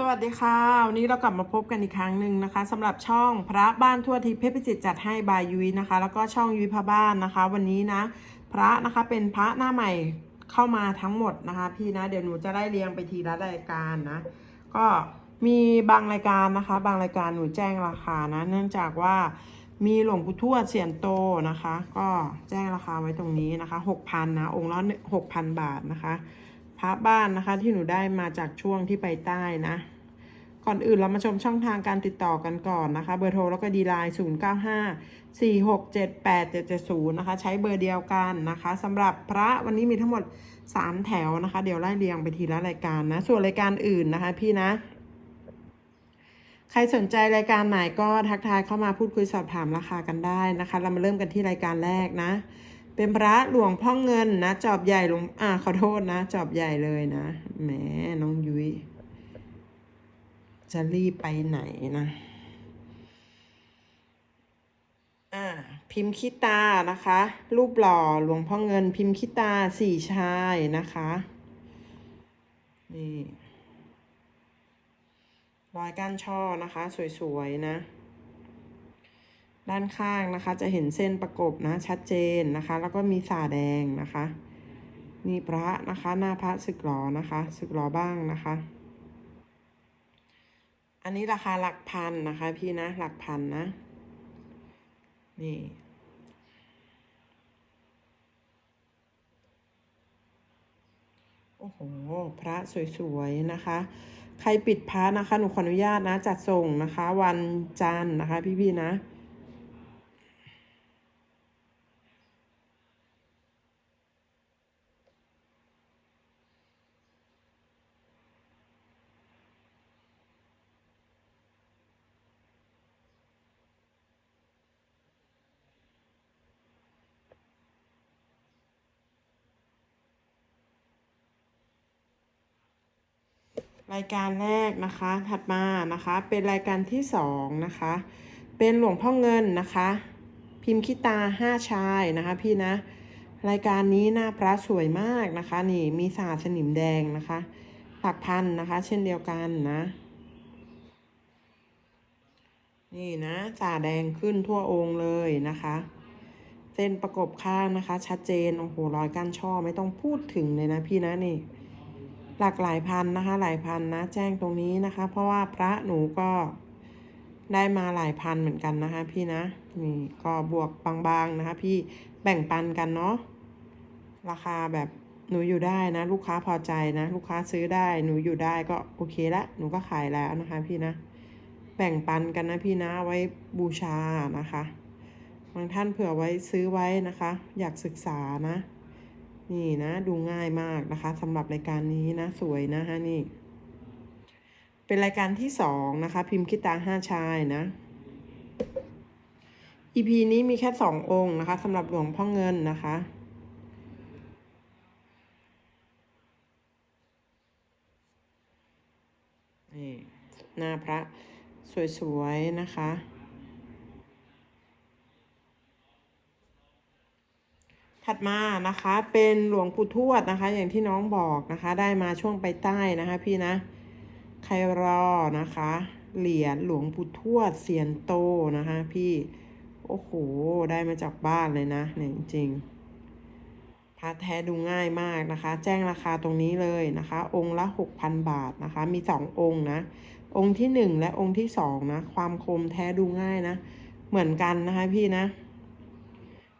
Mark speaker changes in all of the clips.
Speaker 1: สวัสดีค่ะ วันนี้เรากลับมาพบกันอีกครั้งหนึ่งนะคะสำหรับช่องพระบ้านทั่วทิพย์เพชรพิจิตรจัดให้บายยุ้ยนะคะ แล้วก็ช่องยุ้ยพระบ้านนะคะ วันนี้นะ พระนะคะเป็นพระหน้าใหม่เข้ามาทั้งหมดนะคะ พี่นะเดี๋ยวหนูจะได้เรียงไปทีละรายการนะ ก็มีบางรายการนะคะ บางรายการหนูแจ้งราคานะ เนื่องจากว่ามีหลวงปู่ทวดเสียนโตนะคะ ก็แจ้งราคาไว้ตรงนี้นะคะหกพันนะองค์ละหกพันบาทนะคะ พระบ้านนะคะ ที่หนูได้มาจากช่วงที่ไปใต้นะ ก่อนอื่นเรามาชมช่องทางการติดต่อกันก่อนนะคะ เบอร์โทรแล้วก็ดีไลน์0 9 5 4 6 7 8 7 7 0นะคะ ใช้เบอร์เดียวกันนะคะสำหรับพระวันนี้มีทั้งหมด 3 แถวนะคะ เดี๋ยวไล่เรียงไปทีละรายการนะ ส่วนรายการอื่นนะคะพี่นะใครสนใจรายการไหนก็ทักทายเข้ามาพูดคุยสอบถามราคากันได้นะคะ เรามาเริ่มกันที่รายการแรกนะ เป็นพระหลวงพ่อเงินนะ จอบใหญ่หลวงอ่าขอโทษนะ จอบใหญ่เลยนะ แหมน้องยุ้ยจะรีบไปไหนนะ อ่า พิมพ์คิตานะคะ รูปหล่อหลวงพ่อเงิน พิมพ์คิตาสี่ชายนะคะ นี่รอยก้านช่อนะคะ สวย ๆ นะ ด้านข้างนะคะ จะเห็นเส้นประกบนะชัดเจนนะคะ แล้วก็มีสาแดงนะคะนี่พระนะคะหน้าพระสึกหลอนะคะสึกหลอบ้างนะคะ อันนี้ราคาหลักพันนะคะ พี่นะหลักพันนะ นี่โอ้โห พระสวยๆนะคะ ใครปิดพระนะคะ หนูขออนุญาตนะ จัดส่งนะคะ วันจันทร์นะคะ พี่ๆนะ รายการแรกนะคะ ถัดมานะคะ เป็นรายการที่สองนะคะ เป็นหลวงพ่อเงินนะคะ พิมพ์คิตาห้าชายนะคะ พี่นะ รายการนี้หน้าพระสวยมากนะคะ นี่มีสาสนิมแดงนะคะหลักพันนะคะ เช่นเดียวกันนะ นี่นะสาแดงขึ้นทั่วองค์เลยนะคะเส้นประกบข้างนะคะ ชัดเจน โอ้โหรอยก้านช่อไม่ต้องพูดถึงเลยนะพี่นะนี่ หลักหลายพันนะคะ หลายพันนะ แจ้งตรงนี้นะคะ เพราะว่าพระหนูก็ได้มาหลายพันเหมือนกันนะคะ พี่นะนี่ก็บวกบางๆนะคะ พี่แบ่งปันกันเนาะราคาแบบหนูอยู่ได้นะ ลูกค้าพอใจนะ ลูกค้าซื้อได้หนูอยู่ได้ก็โอเคละหนูก็ขายแล้วนะคะ พี่นะ แบ่งปันกันนะพี่นะไว้บูชานะคะบางท่านเผื่อไว้ซื้อไว้นะคะ อยากศึกษานะ นี่นะดูง่ายมากนะคะสำหรับรายการนี้นะสวยนะฮะนี่ เป็นรายการที่สองนะคะ พิมพ์คิตาห้าชายนะ EP นี้มีแค่สององค์นะคะสำหรับหลวงพ่อเงินนะคะนี่หน้าพระสวยๆนะคะ ถัดมานะคะเป็นหลวงปู่ทวดนะคะ อย่างที่น้องบอกนะคะ ได้มาช่วงไปใต้นะคะ พี่นะใครรอนะคะ เหรียญหลวงปู่ทวดเสียนโตนะคะ พี่โอ้โหได้มาจากบ้านเลยนะเนี่ยจริงพระแท้ดูง่ายมากนะคะ แจ้งราคาตรงนี้เลยนะคะ องค์ละหกพันบาทนะคะ มีสององค์นะ องค์ที่หนึ่งและองค์ที่สองนะ ความคมแท้ดูง่ายนะ เหมือนกันนะคะพี่นะ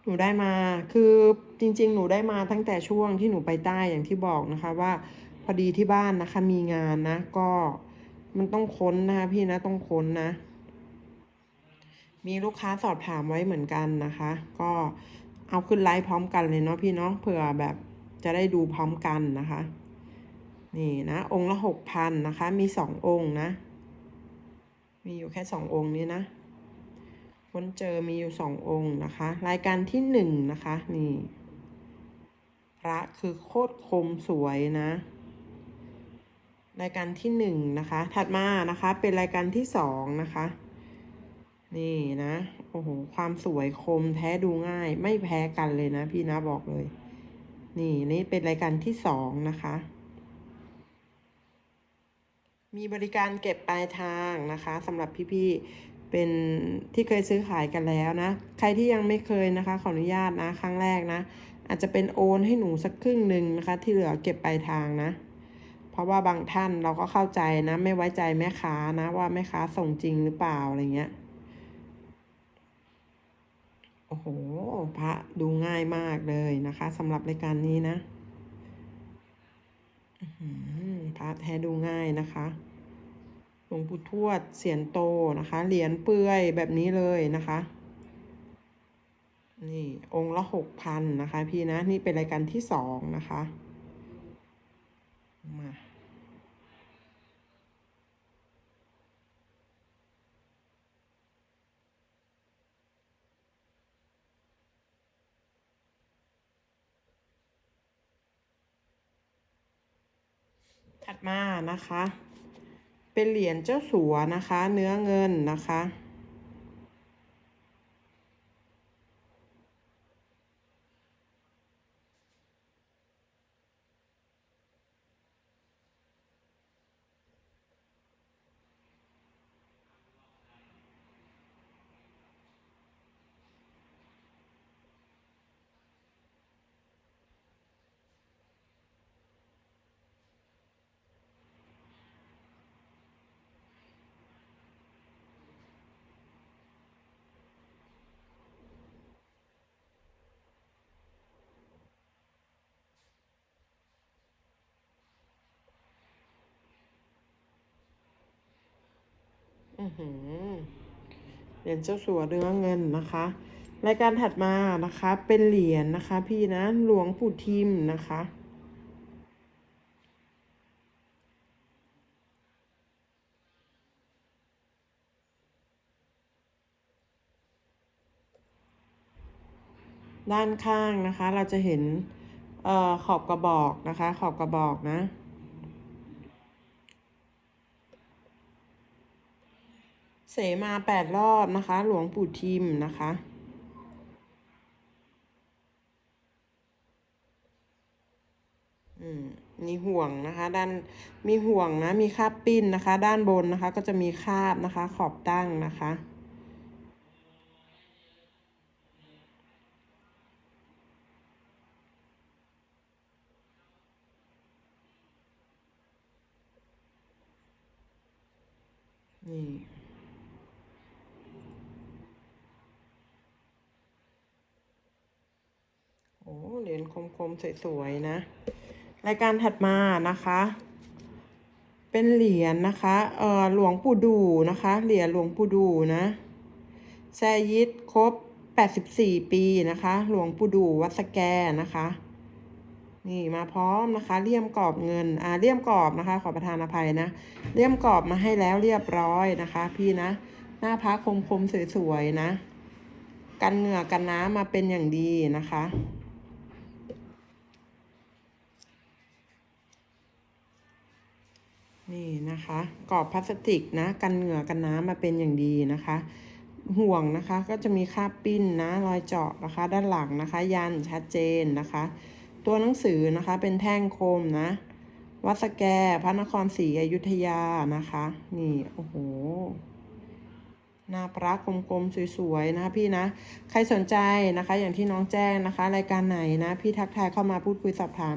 Speaker 1: นูได้มาคือจริง ๆ หนูได้มาตั้งแต่ช่วงที่หนูไปใต้อย่างที่บอกนะคะว่าพอดีที่บ้านนะคะมีงานนะ ก็มันต้องค้นนะคะพี่นะต้องค้นนะ มีลูกค้าสอบถามไว้เหมือนกันนะคะ ก็เอาขึ้นไลฟ์พร้อมกันเลยเนาะพี่เนาะเผื่อแบบจะได้ดูพร้อมกันนะคะ นี่นะ องค์ละหกพันนะคะ มีสององค์นะ มีอยู่แค่สององค์นี้นะ ค้นเจอมีอยู่สององค์นะคะ รายการที่หนึ่งนะคะนี่พระคือโคตรคมสวยนะรายการที่หนึ่งนะคะ ถัดมานะคะเป็นรายการที่สองนะคะ นี่นะโอ้โหความสวยคมแท้ดูง่าย ไม่แพ้กันเลยนะ พี่นะบอกเลย นี่นี่เป็นรายการที่สองนะคะ มีบริการเก็บปลายทางนะคะสำหรับพี่ๆ เป็นที่เคยซื้อขายกันแล้วนะ ใครที่ยังไม่เคยนะคะ ขออนุญาตนะ ครั้งแรกนะ อาจจะเป็นโอนให้หนูสักครึ่งหนึ่งนะคะ ที่เหลือเก็บปลายทางนะ เพราะว่าบางท่านเราก็เข้าใจนะ ไม่ไว้ใจแม่ค้านะ ว่าแม่ค้าส่งจริงหรือเปล่าอะไรเงี้ย โอ้โห พระดูง่ายมากเลยนะคะสำหรับรายการนี้นะอือพระแท้ดูง่ายนะคะ หลวงปู่ทวดเสียนโตนะคะ เหรียญเปื่อยแบบนี้เลยนะคะ นี่องค์ละหกพันนะคะ พี่นะนี่เป็นรายการที่สองนะคะมาถัดมานะคะ เป็นเหรียญเจ้าสัวนะคะ เนื้อเงินนะคะ เหรียญเจ้าสัวเนื้อเงินนะคะ รายการถัดมานะคะ เป็นเหรียญนะคะ พี่นะหลวงปู่ทิมนะคะด้านข้างนะคะ เราจะเห็นเอ่อขอบกระบอกนะคะ ขอบกระบอกนะ เสมาแปดรอบนะคะ หลวงปู่ทิมนะคะ อืม มีห่วงนะคะ ด้านมีห่วงนะ มีคาบปิ้นนะคะ ด้านบนนะคะ ก็จะมีคาบนะคะ ขอบตั้งนะคะ นี่ โอ้เหรียญค มสวยๆนะ รายการถัดมานะคะ เป็นเหรียญนะคะเอ่อหลวงปู่ดูนะคะ เหรียญหลวงปู่ดูนะแซยิดครบ84ปีนะคะ หลวงปู่ดูวัดสแกนะคะ นี่มาพร้อมนะคะเลี่ยมกรอบเงินอ่าเลี่ยมกรอบนะคะ ขอประทานอภัยนะเลี่ยมกรอบมาให้แล้วเรียบร้อยนะคะ พี่นะ หน้าพระคมๆสวยๆนะ กันเหงื่อกันน้ำมาเป็นอย่างดีนะคะ นี่นะคะกรอบพลาสติกนะ กันเหงื่อกันน้ำมาเป็นอย่างดีนะคะ ห่วงนะคะก็จะมีคราบปิ้นนะรอยเจาะนะคะ ด้านหลังนะคะ ยันชัดเจนนะคะ ตัวหนังสือนะคะเป็นแท่งโคมนะ วัดสแก พระนครศรีอยุธยานะคะ นี่โอ้โห หน้าพระกลมๆสวยๆนะคะพี่นะ ใครสนใจนะคะ อย่างที่น้องแจ้งนะคะ รายการไหนนะพี่ทักทายเข้ามาพูดคุยสอบถาม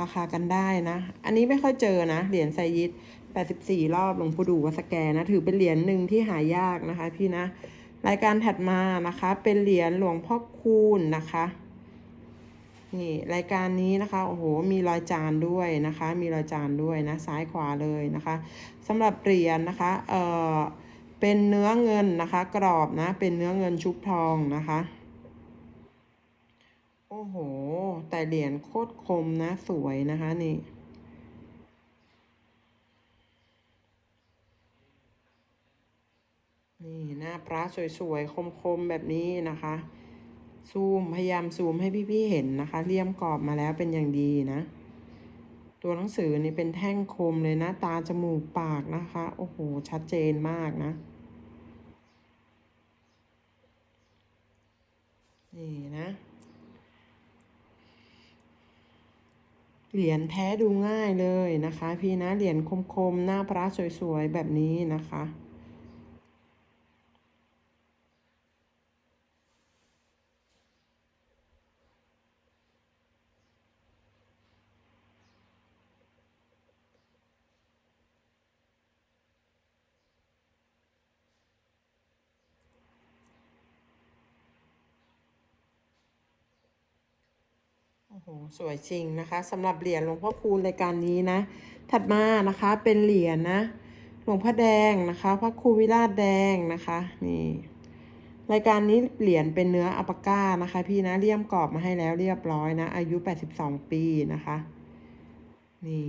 Speaker 1: ราคากันได้นะ อันนี้ไม่ค่อยเจอนะเหรียญไซยิด84 รอบหลวงปู่ดูวัสแกนะ ถือเป็นเหรียญหนึ่งที่หายากนะคะ พี่นะ รายการถัดมานะคะ เป็นเหรียญหลวงพ่อคูณนะคะนี่รายการนี้นะคะโอ้โหมีรอยจานด้วยนะคะ มีรอยจานด้วยนะซ้ายขวาเลยนะคะสำหรับเหรียญนะคะเอ่อ เป็นเนื้อเงินนะคะ กรอบนะ เป็นเนื้อเงินชุบทองนะคะ โอ้โห แต่เหรียญโคตรคมนะสวยนะคะนี่นี่หน้าพระสวยๆ คมๆ แบบนี้นะคะ ซูม พยายามซูมให้พี่ๆ เห็นนะคะ เลี่ยมกรอบมาแล้วเป็นอย่างดีนะ ตัวหนังสือนี่เป็นแท่งคมเลยนะตาจมูกปากนะคะ โอ้โห ชัดเจนมากนะ นี่นะ เหรียญแท้ดูง่ายเลยนะคะ พี่นะ เหรียญคมๆ หน้าพระสวยๆ แบบนี้นะคะ โอ้โหสวยจริงนะคะสำหรับเหรียญหลวงพ่อคูณรายการนี้นะ ถัดมานะคะเป็นเหรียญนะ หลวงพ่อแดงนะคะ พระครูวิราชแดงนะคะนี่รายการนี้เหรียญเป็นเนื้ออัปปาก้านะคะ พี่นะเลี่ยมกรอบมาให้แล้วเรียบร้อยนะ อายุ 82 ปีนะคะ นี่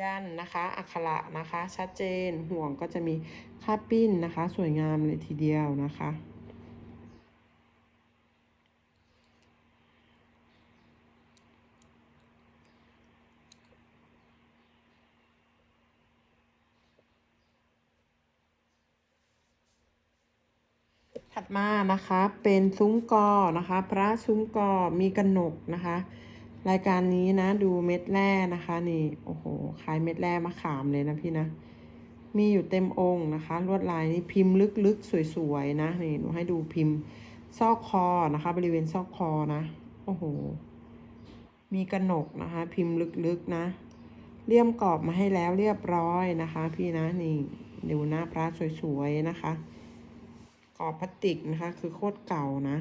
Speaker 1: ยันนะคะอักขระนะคะ ชัดเจนห่วงก็จะมีค่าปิ้นนะคะ สวยงามเลยทีเดียวนะคะถัดมานะคะเป็นซุ้มกอนะคะ พระซุ้มกอมีกระหนกนะคะ รายการนี้นะ ดูเม็ดแร่นะคะ นี่โอ้โหคล้ายเม็ดแร่มะขามเลยนะพี่นะ มีอยู่เต็มองค์นะคะ ลวดลายนี้พิมพ์ลึกๆ สวยๆนะนี่หนูให้ดูพิมพ์ซอกคอนะคะ บริเวณซอกคอนะ โอ้โห มีกระหนกนะคะ พิมพ์ลึกๆนะเลี่ยมกรอบมาให้แล้วเรียบร้อยนะคะ พี่นะนี่ดูหน้าพระสวยๆนะคะ กรอบพลาสติกนะคะ คือโคตรเก่านะ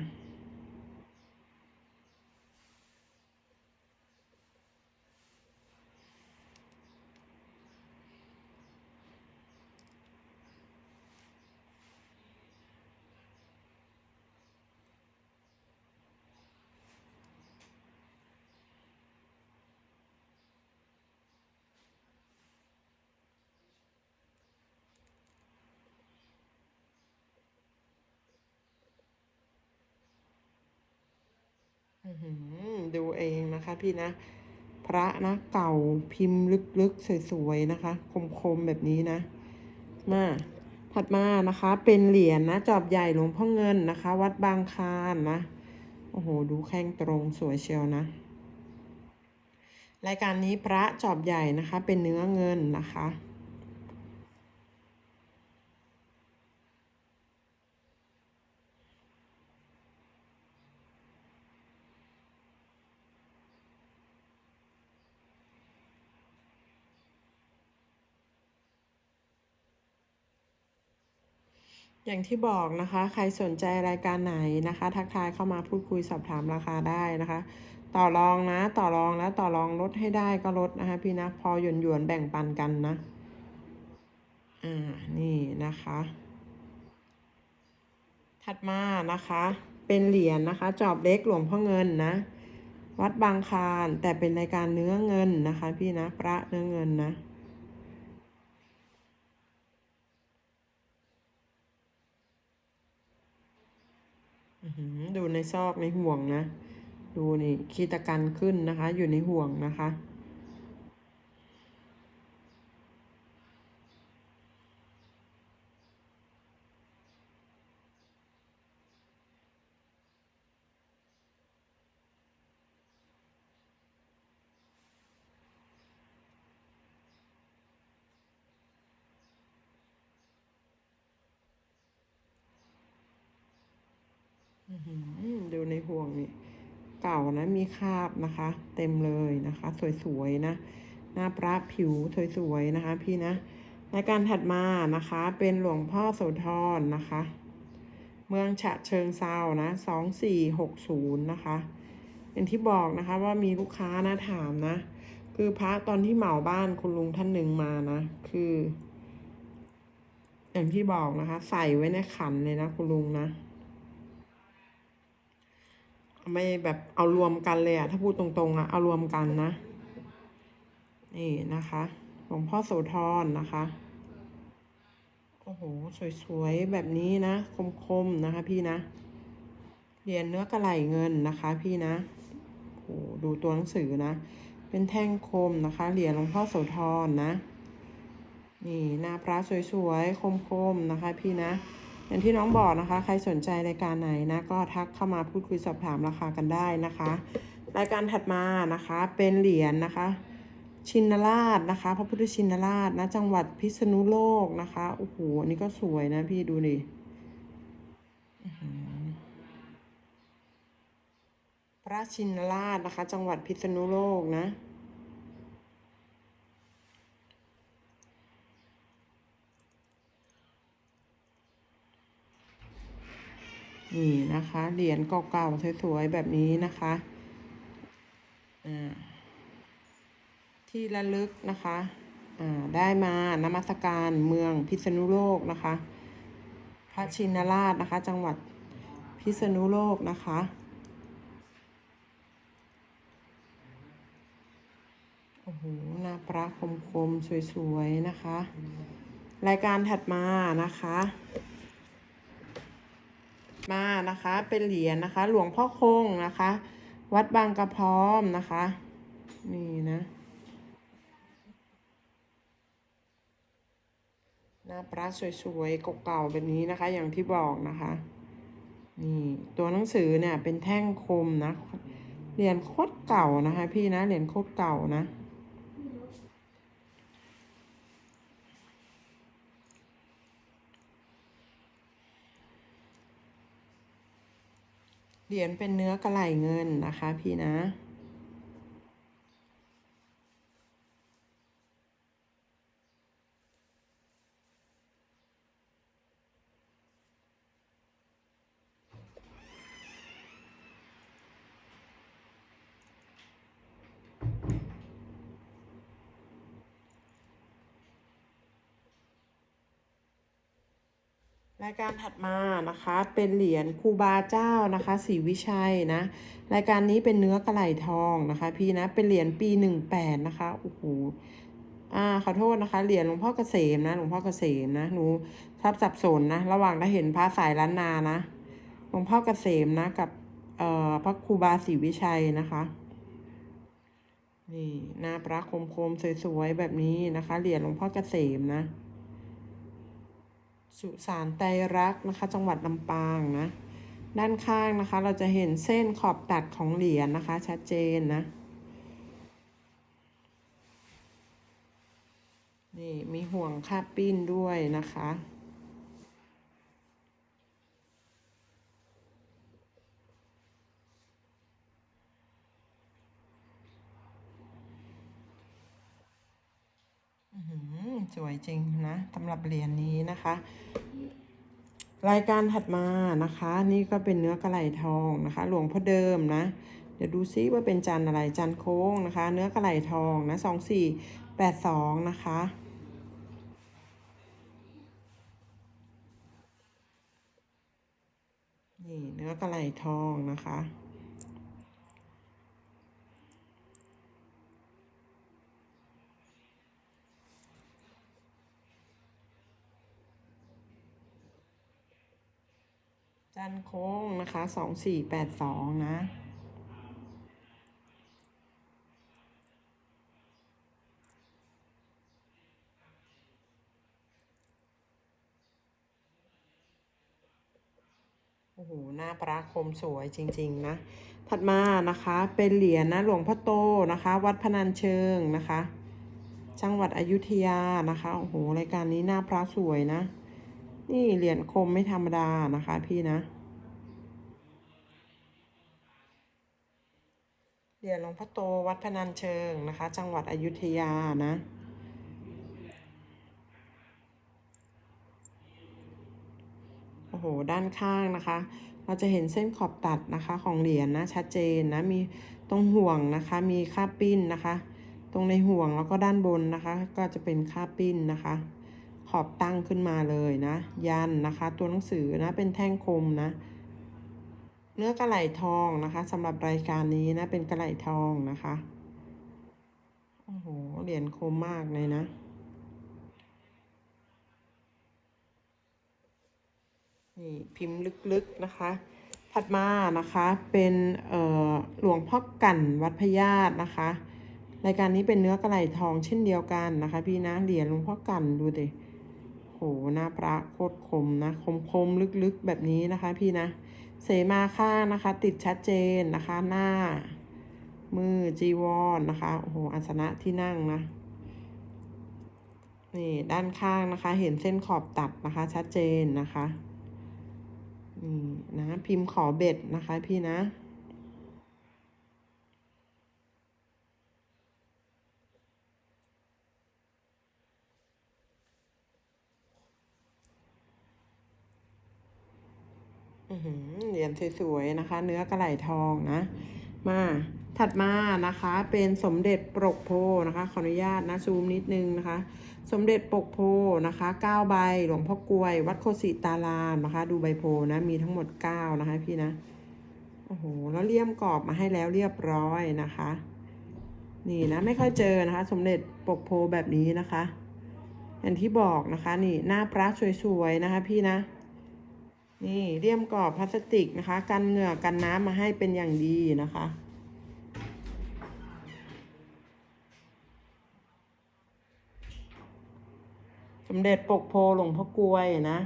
Speaker 1: ดูเองนะคะพี่นะ พระนะเก่าพิมพ์ลึกๆ สวยๆ นะคะ คมๆ แบบนี้นะ มาถัดมานะคะเป็นเหรียญนะจอบใหญ่หลวงพ่อเงินนะคะ วัดบางคานนะ โอ้โห ดูแข้งตรงสวยเชียวนะ รายการนี้พระจอบใหญ่นะคะ เป็นเนื้อเงินนะคะ อย่างที่บอกนะคะ ใครสนใจรายการไหนนะคะ ทักทายเข้ามาพูดคุยสอบถามราคาได้นะคะ ต่อรองนะ ต่อรองแล้วต่อรองลดให้ได้ก็ลดนะคะ พี่นะพอหยวนหยวนแบ่งปันกันนะ อ่า นี่นะคะ ถัดมานะคะ เป็นเหรียญนะคะ จอบเล็กหลวงพ่อเงินนะ วัดบางคลานแต่เป็นรายการเนื้อเงินนะคะ พี่นะพระเนื้อเงินนะ อื้อหือ ดูในซอกในห่วงนะ ดูนี่คีตะกันขึ้นนะคะ อยู่ในห่วงนะคะ ดูในห่วงนี่เก่านะมีคราบนะคะ เต็มเลยนะคะ สวยๆนะหน้าพระผิวสวยๆนะคะ พี่นะรายการถัดมานะคะ เป็นหลวงพ่อโสธรนะคะ เมืองฉะเชิงเซานะสองสี่หกศูนย์นะคะอย่างที่บอกนะคะว่ามีลูกค้านะถามนะ คือพระตอนที่เหมาบ้านคุณลุงท่านหนึ่งมานะ คือ อย่างที่บอกนะคะ ใส่ไว้ในขันเลยนะคุณลุงนะ ไม่แบบเอารวมกันเลยอะถ้าพูดตรงๆอะเอารวมกันนะ นี่นะคะหลวงพ่อโสธรนะคะ โอ้โห สวยๆ แบบนี้นะ คมๆ นะคะพี่นะเหรียญเนื้อกระไหลเงินนะคะพี่นะ โอ้โหดูตัวหนังสือนะ เป็นแท่งคมนะคะ เหรียญหลวงพ่อโสธรนะนี่หน้าพระสวยๆ คมๆ นะคะพี่นะ อย่างที่น้องบอกนะคะ ใครสนใจรายการไหนนะ ก็ทักเข้ามาพูดคุยสอบถามราคากันได้นะคะ รายการถัดมานะคะเป็นเหรียญนะคะ ชินราชนะคะ พระพุทธชินราชนะจังหวัดพิษณุโลกนะคะโอ้โหอันนี้ก็สวยนะพี่ดูดิพระชินราชนะคะ จังหวัดพิษณุโลกนะ นี่นะคะเหรียญเก่าๆสวยๆแบบนี้นะคะอ่าที่ระลึกนะคะอ่าได้มานมัสการเมืองพิษณุโลกนะคะ พระชินราชนะคะ จังหวัดพิษณุโลกนะคะโอ้โหหน้าพระคมๆ สวย ๆ นะคะ รายการถัดมานะคะ มานะคะ เป็นเหรียญนะคะ หลวงพ่อคงนะคะ วัดบางกระพร้อมนะคะ นี่นะหน้าพระสวยๆเก่าๆแบบนี้นะคะ อย่างที่บอกนะคะ นี่ตัวหนังสือเนี่ยเป็นแท่งคมนะเหรียญโคตรเก่านะคะ พี่นะเหรียญโคตรเก่านะ เหรียญเป็นเนื้อกระไหลเงินนะคะพี่นะ รายการถัดมานะคะเป็นเหรียญครูบาเจ้านะคะศรีวิชัยนะรายการนี้เป็นเนื้อกระไหลทองนะคะ พี่นะเป็นเหรียญปีหนึ่งแปดนะคะโอ้โหอ่าขอโทษนะคะเหรียญหลวงพ่อเกษมนะหลวงพ่อเกษมนะหนูชอบสับสนนะระหว่างถ้เห็นพระสายล้านนานะหลวงพ่อเกษมนะกับเอ่อพระครูบาศรีวิชัยนะคะนี่หน้าพระคมๆสวยๆแบบนี้นะคะเหรียญหลวงพ่อเกษมนะ สุสานไตรรักนะคะ จังหวัดลำปางนะ ด้านข้างนะคะ เราจะเห็นเส้นขอบตัดของเหรียญนะคะ ชัดเจนนะ นี่มีห่วงคาบปิ้นด้วยนะคะ อื้อหือ สวยจริงนะสำหรับเหรียญนี้นะคะ รายการถัดมานะคะ นี่ก็เป็นเนื้อกระไหลทองนะคะ หลวงพ่อเดิมนะ เดี๋ยวดูซิว่าเป็นจันอะไรจันโค้งนะคะ เนื้อกระไหลทองนะสองสี่แปดสองนะคะนี่เนื้อกระไหลทองนะคะ จันโค้งนะคะสองสี่แปดสองนะโอ้โห หน้าพระคมสวยจริง ๆ นะ ถัดมานะคะ เป็นเหรียญนะ หลวงพ่อโตนะคะ วัดพนัญเชิงนะคะ จังหวัดอยุธยานะคะ โอ้โห รายการนี้หน้าพระสวยนะ นี่เหรียญคมไม่ธรรมดานะคะ พี่นะ เหรียญหลวงพ่อโตวัดพนัญเชิงนะคะ จังหวัดอยุธยานะโอ้โห ด้านข้างนะคะ เราจะเห็นเส้นขอบตัดนะคะของเหรียญนะชัดเจนนะ มีตรงห่วงนะคะ มีค่าปิ้นนะคะ ตรงในห่วงแล้วก็ด้านบนนะคะ ก็จะเป็นค่าปิ้นนะคะ อบตั้งขึ้นมาเลยนะ ยันนะคะ ตัวหนังสือนะเป็นแท่งคมนะ เนื้อกระไหลทองนะคะสำหรับรายการนี้นะเป็นกระไหลทองนะคะโอ้โหเหรียญคมมากเลยนะนี่พิมพ์ลึกๆนะคะ ถัดมานะคะเป็นหลวงพ่อกั่นวัดพญาตนะคะรายการนี้เป็นเนื้อกระไหลทองเช่นเดียวกันนะคะ พี่นะเหรียญหลวงพ่อกันดูดิ หหน้าพระโคตรคมนะ คมคมลึกๆแบบนี้นะคะ พี่นะ เสมาข้างนะคะ ติดชัดเจนนะคะ หน้า มือจีวรนนะคะ โอ้โหอาสนะที่นั่งนะ นี่ด้านข้างนะคะ เห็นเส้นขอบตัดนะคะ ชัดเจนนะคะ นี่นะ พิมพ์ขอเบ็ดนะคะพี่นะ อือหือ เหรียญสวยๆนะคะ เนื้อกระไหลทองนะ มาถัดมานะคะเป็นสมเด็จปกโพนะคะขออนุญาตนะซูมนิดนึงนะคะ สมเด็จปกโพนะคะ9ใบหลวงพ่อกลวย วัดโคสิตารามนะคะ ดูใบโพนะมีทั้งหมด 9 นะคะพี่นะโอ้โหแล้วเลี่ยมกรอบมาให้แล้วเรียบร้อยนะคะ นี่นะไม่ค่อยเจอนะคะ สมเด็จปกโพแบบนี้นะคะ อย่างที่บอกนะคะนี่หน้าพระสวยๆนะคะพี่นะ นี่เลี่ยมกรอบพลาสติกนะคะ กันเหงื่อกันน้ำมาให้เป็นอย่างดีนะคะ สมเด็จปกโพหลวงพ่อกลวยนะ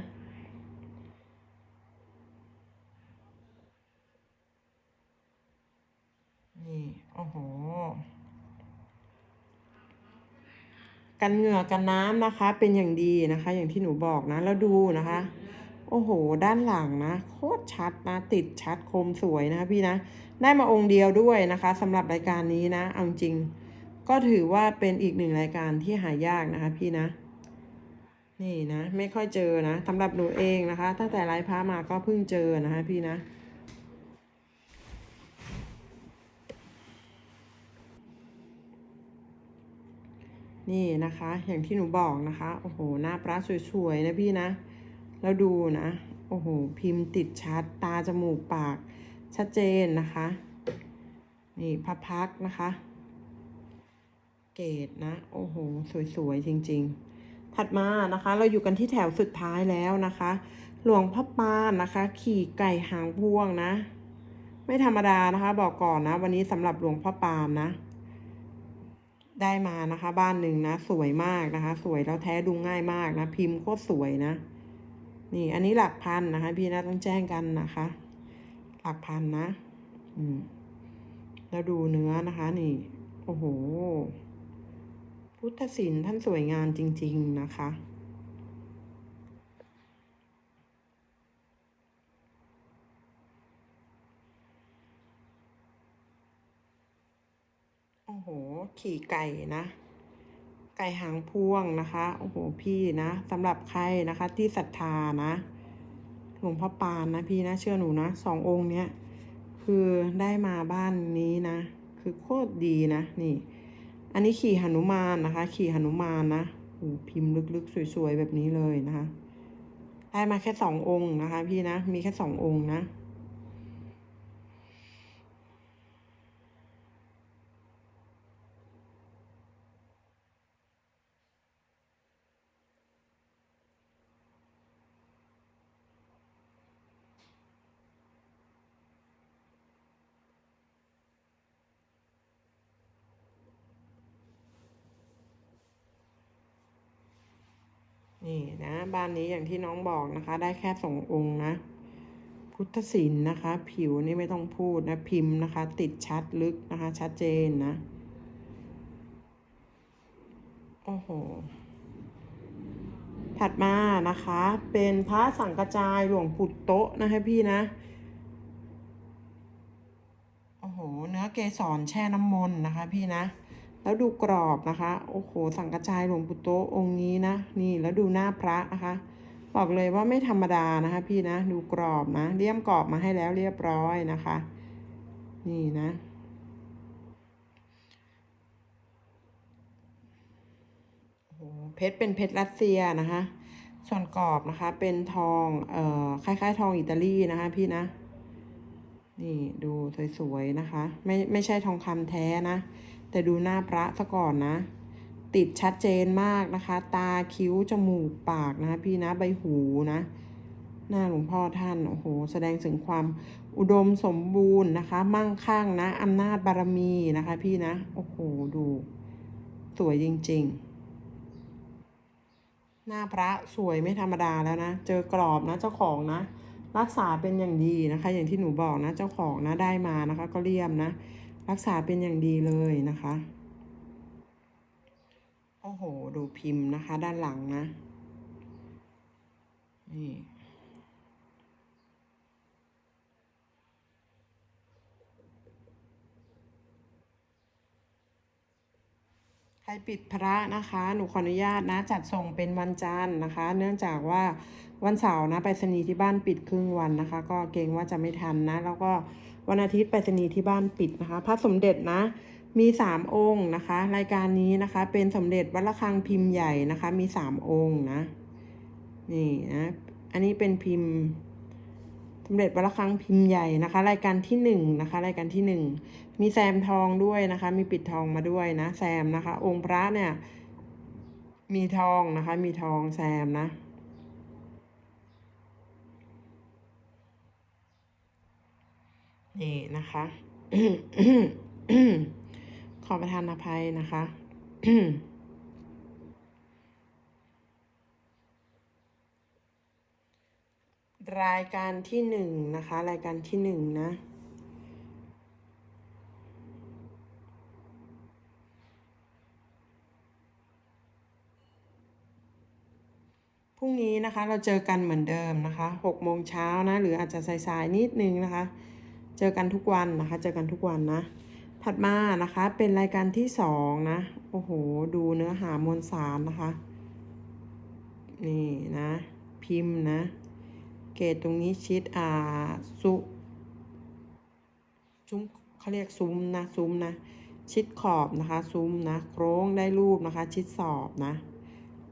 Speaker 1: นี่โอ้โห กันเหงื่อกันน้ำนะคะ เป็นอย่างดีนะคะ อย่างที่หนูบอกนะ แล้วดูนะคะ โอ้โห ด้านหลังนะ โคตรชัดนะ ติดชัดคมสวยนะคะพี่นะ ได้มาองค์เดียวด้วยนะคะสำหรับรายการนี้นะ เอาจริง ก็ถือว่าเป็นอีกหนึ่งรายการที่หายากนะคะพี่นะ นี่นะ ไม่ค่อยเจอนะสำหรับหนูเองนะคะ ตั้งแต่ไลฟ์พระมาก็เพิ่งเจอนะคะพี่นะนี่นะคะ อย่างที่หนูบอกนะคะ โอ้โห หน้าพระสวยๆนะพี่นะ แล้วดูนะ โอ้โห พิมพ์ติดชัด ตาจมูกปาก ชัดเจนนะคะ นี่พระพักนะคะ เกตนะ โอ้โห สวยๆ จริง ๆ ถัดมานะคะ เราอยู่กันที่แถวสุดท้ายแล้วนะคะ หลวงพ่อปานนะคะ ขี่ไก่หางพวงนะ ไม่ธรรมดานะคะ บอกก่อนนะ วันนี้สำหรับหลวงพ่อปานนะได้มานะคะ บ้านหนึ่งนะ สวยมากนะคะ สวยแล้วแท้ดูง่ายมากนะ พิมพ์โคตรสวยนะ นี่อันนี้หลักพันนะคะ พี่นะต้องแจ้งกันนะคะ หลักพันนะ อืมแล้วดูเนื้อนะคะ นี่ โอ้โห พุทธศิลป์ท่านสวยงามจริง ๆนะคะโอ้โห ขี่ไก่นะ ไก่หางพวงนะคะโอ้โหพี่นะสำหรับใครนะคะ ที่ศรัทธานะหลวงพ่อปานนะพี่นะเชื่อหนูนะสององค์เนี้ยคือได้มาบ้านนี้นะ คือโคตรดีนะนี่ อันนี้ขี่หนุมานนะคะ ขี่หนุมานนะโอ้พิมพ์ลึกๆ สวยๆ แบบนี้เลยนะคะ ได้มาแค่สององค์นะคะ พี่นะ มีแค่สององค์นะนี่นะ บ้านนี้อย่างที่น้องบอกนะคะ ได้แค่สององค์นะ พุทธศิลป์นะคะ ผิวนี่ไม่ต้องพูดนะพิมพ์นะคะ ติดชัดลึกนะคะ ชัดเจนนะโอ้โหถัดมานะคะ เป็นพระสังกระจายหลวงปู่โต๊ะนะคะพี่นะโอ้โห เนื้อเกสรแช่น้ำมนต์นะคะพี่นะ แล้วดูกรอบนะคะ โอ้โห สังกระจายหลวงปู่โตองค์นี้นะ นี่แล้วดูหน้าพระนะคะ บอกเลยว่าไม่ธรรมดานะคะพี่นะ ดูกรอบนะ เลี่ยมกรอบมาให้แล้วเรียบร้อยนะคะ นี่นะโอ้โหเพชรเป็นเพชรรัสเซียนะคะ ส่วนกรอบนะคะ เป็นทอง เอ่อ คล้ายๆ ทองอิตาลีนะคะ พี่นะ นี่ดูสวยๆนะคะ ไม่ไม่ใช่ทองคำแท้นะ แต่ดูหน้าพระซะก่อนนะ ติดชัดเจนมากนะคะ ตาคิ้ว จมูก ปากนะพี่นะใบหูนะ หน้าหลวงพ่อท่าน โอ้โห แสดงถึงความอุดมสมบูรณ์นะคะ มั่งคั่งนะอำนาจบารมีนะคะ พี่นะ โอ้โห ดู สวยจริง ๆหน้าพระสวยไม่ธรรมดาแล้วนะ เจอกรอบนะเจ้าของนะ รักษาเป็นอย่างดีนะคะ อย่างที่หนูบอกนะ เจ้าของนะได้มานะคะ ก็เลี่ยมนะ รักษาเป็นอย่างดีเลยนะคะ โอ้โห ดูพิมพ์นะคะ ด้านหลังนะ นี่ใครปิดพระนะคะ หนูขออนุญาตนะ จัดส่งเป็นวันจันทร์นะคะ เนื่องจากว่าวันเสาร์นะไปรษณีที่บ้านปิดครึ่งวันนะคะ ก็เกรงว่าจะไม่ทันนะ แล้วก็ วันอาทิตย์ไปรษณีย์ที่บ้านปิดนะคะ พระสมเด็จนะมีสามองค์นะคะ รายการนี้นะคะเป็นสมเด็จวัดระฆังพิมพ์ใหญ่นะคะ มีสามองค์นะนี่นะอันนี้เป็นพิมพ์สมเด็จวัดระฆังพิมพ์ใหญ่นะคะ รายการที่หนึ่งนะคะ รายการที่หนึ่งมีแซมทองด้วยนะคะ มีปิดทองมาด้วยนะแซมนะคะ องค์พระเนี่ยมีทองนะคะ มีทองแซมนะ นี่นะคะ ขอประทานอภัยนะคะรายการที่หนึ่งนะคะ รายการที่หนึ่งนะ พรุ่งนี้นะคะเราเจอกันเหมือนเดิมนะคะหกโมงเช้านะ หรืออาจจะสายๆนิดนึงนะคะ เจอกันทุกวันนะคะ เจอกันทุกวันนะ ถัดมานะคะเป็นรายการที่สองนะ โอ้โห ดูเนื้อหามวลสารนะคะ นี่นะ พิมพ์นะ เกรดตรงนี้ชิดอ่าซุซุ้มเขาเรียกซุ้มนะซุ้มนะชิดขอบนะคะซุ้มนะโครงได้รูปนะคะ ชิดสอบนะ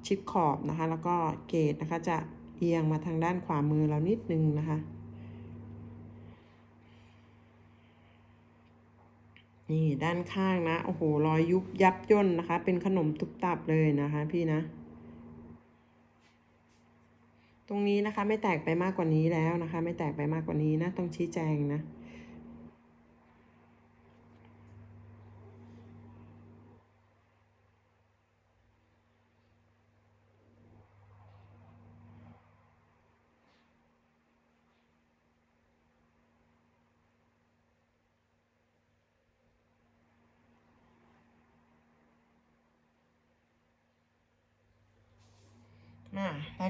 Speaker 1: ชิดขอบนะคะ แล้วก็เกรดนะคะจะเอียงมาทางด้านขวามือเรานิดนึงนะคะ นี่ด้านข้างนะโอ้โหรอยยุบยับย่นนะคะ เป็นขนมทุบตับเลยนะคะพี่นะ ตรงนี้นะคะไม่แตกไปมากกว่านี้แล้วนะคะ ไม่แตกไปมากกว่านี้นะต้องชี้แจงนะ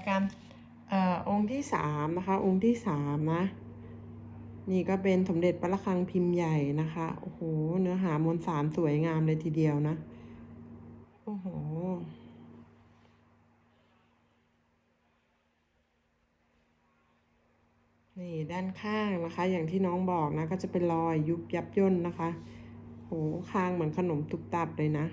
Speaker 1: การเอ่อองค์ที่สามนะคะ องค์ที่สามนะ นี่ก็เป็นสมเด็จพระระฆังพิมพ์ใหญ่นะคะ โอ้โห เนื้อหามวลสารสวยงามเลยทีเดียวนะ โอ้โห นี่ด้านข้างนะคะ อย่างที่น้องบอกนะ ก็จะเป็นรอยยุบยับย่นนะคะ โหคางเหมือนขนมตุบตับเลยนะ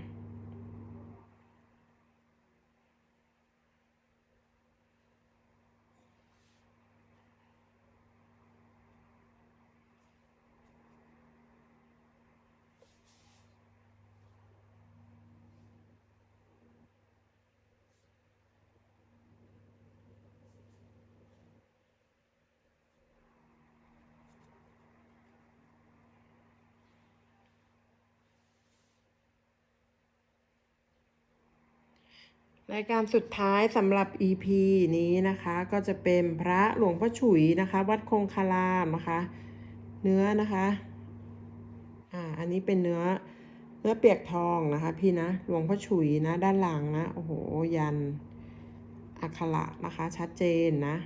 Speaker 1: รายการสุดท้ายสำหรับ EP นี้นะคะก็จะเป็นพระหลวงพ่อฉุยนะคะ วัดคงคารามนะคะ เนื้อนะคะอ่าอันนี้เป็นเนื้อเนื้อเปียกทองนะคะ พี่นะหลวงพ่อฉุยนะด้านหลังนะโอ้โหยันอักขระนะคะ ชัดเจนนะ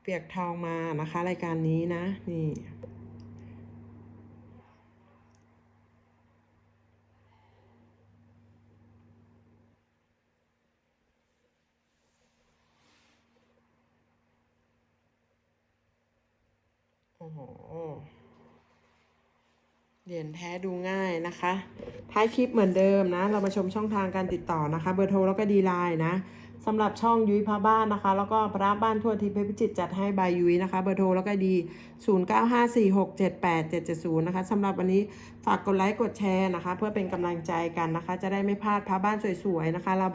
Speaker 1: เปียกทองมานะคะ รายการนี้นะนี่ อ้โห เหรียญแท้ดูง่ายนะคะ ท้ายคลิปเหมือนเดิมนะ เรามาชมช่องทางการติดต่อนะคะ เบอร์โทรแล้วก็ดีไลน์นะสำหรับช่องยุ้ยพาบ้านนะคะ แล้วก็พระบ้านทั่วทิพย์เพชรพิจิตรจัดให้บายยุ้ยนะคะ เบอร์โทรแล้วก็ดี 0954678770 นะคะสำหรับวันนี้ฝากกดไลค์กดแชร์นะคะ เพื่อเป็นกำลังใจกันนะคะ จะได้ไม่พลาดพระบ้านสวยๆนะคะเรา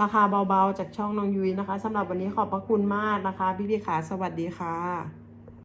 Speaker 1: ราคาเบาๆจากช่องน้องยุ้ยนะคะสำหรับวันนี้ขอบพระคุณมากนะคะ พี่ๆขาสวัสดีค่ะ